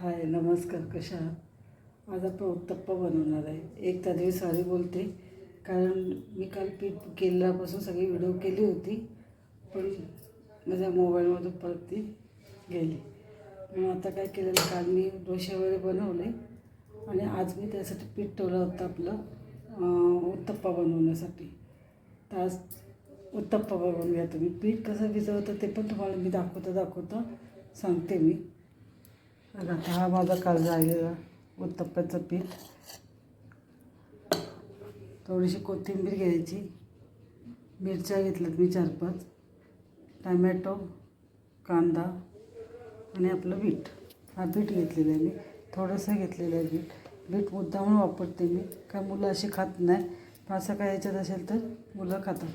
हाय नमस्कार कशा आहात? आज आपण उत्तप्पा बनवणार आहे. एक तादवी सॉरी बोलते कारण मी काल पीठ केल्यापासून सगळी व्हिडिओ केली होती पण माझ्या मोबाईलमधून परत ती गेली. म्हणून आता काय केलेलं काल मी डोसे वगैरे बनवले आणि आज मी त्यासाठी पीठ ठेवलं होतं आपलं उत्तप्पा बनवण्यासाठी. तर आज उत्तप्पा बनवूया तुम्ही. पीठ कसं भिजवतं ते पण तुम्हाला मी दाखवता दाखवता सांगते मी. आता हा माझा काल आलेला उत्तप्प्याचं पीठ. थोडीशी कोथिंबीर घ्यायची. मिरच्या घेतल्यात मी चार पाच. टमॅटो कांदा आणि आपलं बीट. हा बीट घेतलेलं आहे मी. थोडंसं घेतलेलं आहे बीट. बीट म्हणून वापरते मी काय मुलं अशी खात नाही. पण असं काय याच्यात असेल तर मुलं खातात.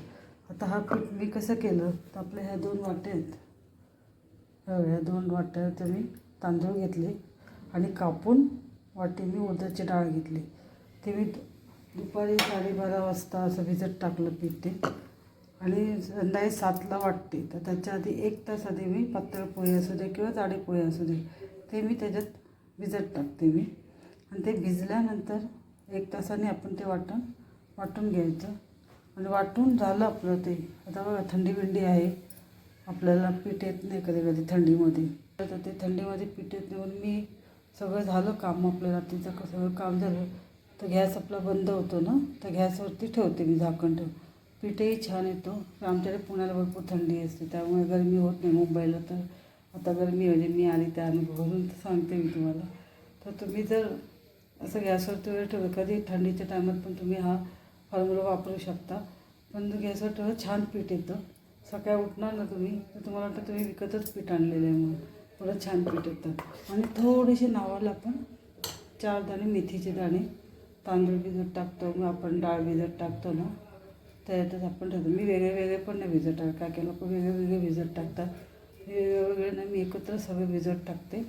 आता हा पीठ मी कसं केलं? तर आपल्या ह्या दोन वाट्या आहेत. हो, ह्या दोन वाट्या तर मी तांदूळ घेतले आणि कापून वाटीने मी उडदाची डाळ घेतली. ते मी दुपारी साडेबारा वाजता असं भिजत टाकलं पीठ. ते आणि संध्याकाळी सातला वाटते. तर त्याच्या आधी एक तास आधी मी पातळ पोहे असू दे किंवा जाडे पोहे असू दे ते मी त्याच्यात भिजत टाकते मी. आणि ते भिजल्यानंतर एक तासाने आपण ते वाटण वाटून घ्यायचं. आणि वाटून झालं आपलं ते. आता बघा थंडी बिंडी आहे. आपल्याला पीठ येत नाही कधी कधी थंडीमध्ये. तर ते थंडीमध्ये पीठ येत नाही म्हणून मी सगळं झालं काम आपलं रात्रीचं सगळं काम झालं. तर गॅस आपला बंद होतो ना तर गॅसवरती ठेवते मी झाकण ठेव पीठही छान येतो. आमच्याकडे पुण्याला भरपूर थंडी असते त्यामुळे गरमी होत नाही मुंबईला तर. आता गरमी म्हणजे मी आली त्या अनुभवून तर सांगते मी तुम्हाला. तर तुम्ही जर असं गॅसवरती वगैरे ठेवलं कधी थंडीच्या टायमात पण तुम्ही हा फॉर्म्युला वापरू शकता. पण गॅसवर ठेवलं छान पीठ येतं. सकाळी उठणार ना तुम्ही तर तुम्हाला वाटतं तुम्ही विकतच पीठ आणलेलं आहे म्हणून. थोडं छान पीठ येतात आणि थोडेसे नावाला आपण चार दाणे मेथीचे दाणे तांदूळ भिजत टाकतो. मग आपण डाळ भिजत टाकतो ना त्याच्यातच आपण ठेवतो. मी वेगळे वेगळे पण नाही भिजत टाकत काय काय लोक वेगळे वेगळे भिजत टाकतात. वेगळे वेगळे नाही मी एकत्र सगळे भिजत टाकते.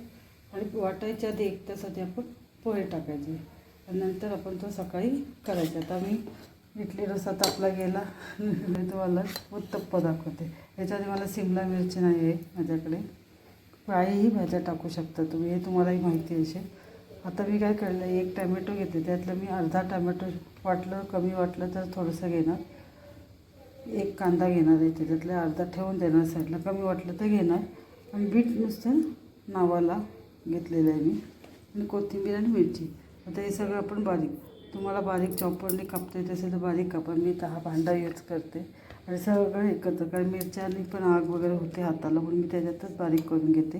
आणि वाटायच्या आधी एक तासाठी आपण पोहे टाकायचे. आणि नंतर आपण तो सकाळी करायचा. आता मी इडली रस तापला आपला गेला. मी तुम्हाला उत्तप्पा दाखवते. याच्यामध्ये मला सिमला मिरची नाही आहे माझ्याकडे. काहीही भाज्या टाकू शकता तुम्ही हे तुम्हालाही माहिती असेल. आता मी काय केलं एक टॅमॅटो घेते. त्यातलं मी अर्धा टॅमॅटो वाटलं कमी वाटलं तर थोडंसं घेणार. एक कांदा घेणार आहे त्याच्यातल्या अर्धा ठेवून देणार साईडला. कमी वाटलं तर घेणार. आणि बीट नुसतं नावाला घेतलेलं आहे मी. आणि कोथिंबीर आणि मिरची. आता हे सगळं आपण बारीक तुम्हाला बारीक चॉपरने कापता येत असेल तर बारीक कापा. मी तर हा भांडा यूज करते. आणि सगळं एकत्र कारण मिरच्यानी पण आग वगैरे होते हाताला म्हणून मी त्याच्यातच बारीक करून घेते.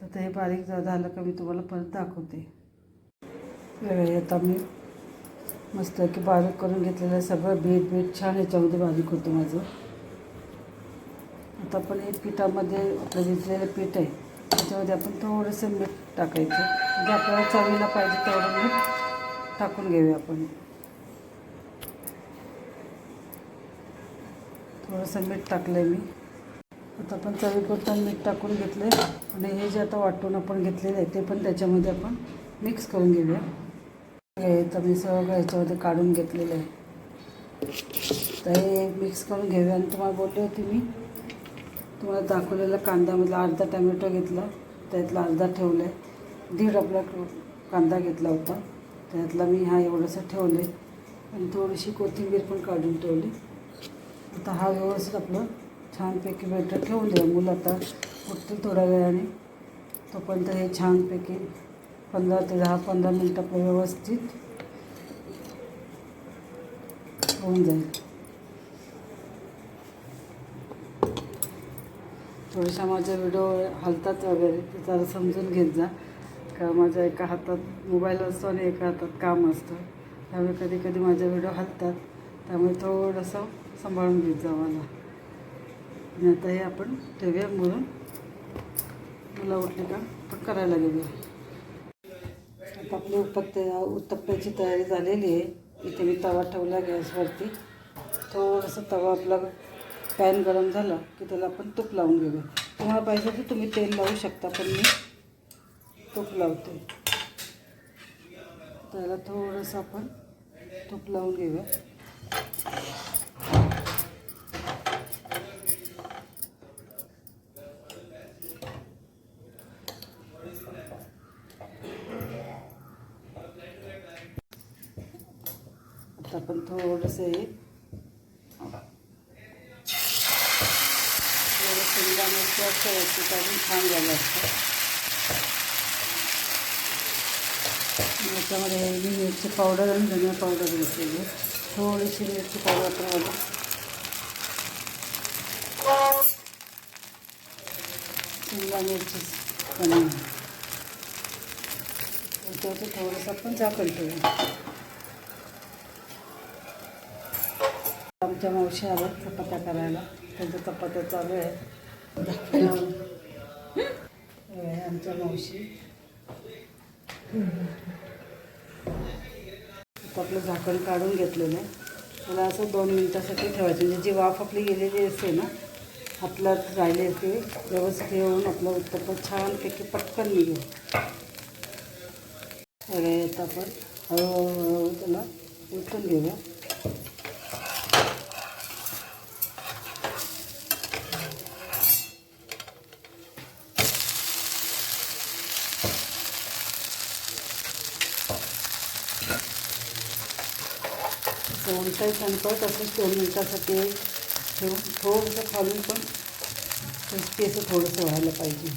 तर ते बारीक झालं का मी तुम्हाला परत दाखवते. आता मी मस्त की बारीक करून घेतलेलं सगळं. बीट बीट छान याच्यामध्ये बारीक होतं माझं. आता आपण हे पिठामध्ये आपलं भिजलेलं पीठ आहे त्याच्यामध्ये आपण थोडंसं मीठ टाकायचं. म्हणजे आपल्याला चवीला पाहिजे तेवढं मीठ. टाकून घेऊया आपण. थोडंसं मीठ टाकलं आहे मी. आता आपण चवीपुरतं मीठ टाकून घेतलं आहे आणि हे जे आता वाटून आपण घेतलेलं आहे ते पण त्याच्यामध्ये आपण मिक्स करून घेऊया. हे तर मी सगळं ह्याच्यामध्ये काढून घेतलेलं आहे. तर हे मिक्स करून घेऊया. आणि तुम्हाला बोलली होती मी तुम्हाला दाखवलेला कांद्यामधला अर्धा टमॅटो घेतला त्यातला अर्धा ठेवला आहे दीड आपला कांदा घेतला होता. त्यातला मी हा एवढंसं ठेवले. आणि थोडीशी कोथिंबीर पण काढून ठेवली. आता हा व्यवस्थित आपलं छानपैकी बेटर ठेवून द्या मुलं आता. उठतील थोड्या वेळाने. तोपर्यंत हे छानपैकी पंधरा ते दहा पंधरा मिनटं आपलं व्यवस्थित होऊन जाईल. थोडासा माझ्या व्हिडिओ हलतात वगैरे ते जरा समजून घेत जा. का माझ्या एका हातात मोबाईल असतो आणि एका हातात काम असतं. त्यामुळे कधी कधी माझे व्हिडिओ हलतात. त्यामुळे थोडंसं सांभाळून घेत जा मला. आणि आता हे आपण ठेवूया म्हणून. मुलं उठली का? पण करायला गेलो आता आपली उपत्ते उत्तप्प्याची तयारी झालेली आहे. इथे मी तवा ठेवला गॅसवरती. थोडंसं तवा आपला पॅन गरम झाला की त्याला आपण तूप लावून घेऊया. तुम्हाला पाहिजे तर तुम्ही तेल लावू शकता पण मी तूप लावते. त्याला थोडंसं आपण तूप लावून घेऊया. आता आपण थोडंसं हे थोडं शिमला मिरची असते छान झालं असतं याच्यामध्ये मी मिरची पावडर आणि धनिया पावडर घेतलेली. थोडीशी मिरची पावडर वापरवायला शिमला मिरची बनवून त्याच्यावरती थोडंसं आपण झाकण ठेवू आमच्या मावशी आल्या चपात्या करायला. त्यांचं चपात्या चालू आहे. आमच्या मावशी. आता आपलं झाकण काढून घेतलेलं आहे. त्याला असं दोन मिनटासाठी ठेवायचं. म्हणजे जी वाफ आपली गेलेली असते ना हातलात राहिले ते व्यवस्थित येऊन आपलं उत्तप्पा छानपैकी पटकन निघेल. सगळे येतं आपण हळूहळू त्याला उलटून घेऊया. असं काही आणि असंच असं दोन मिनटासाठी ठेवून थोडंसं खालून पण क्रिस्पी असं थोडंसं व्हायला पाहिजे.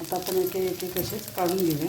आता आपण याचे याचे कसेच काढून घेऊया.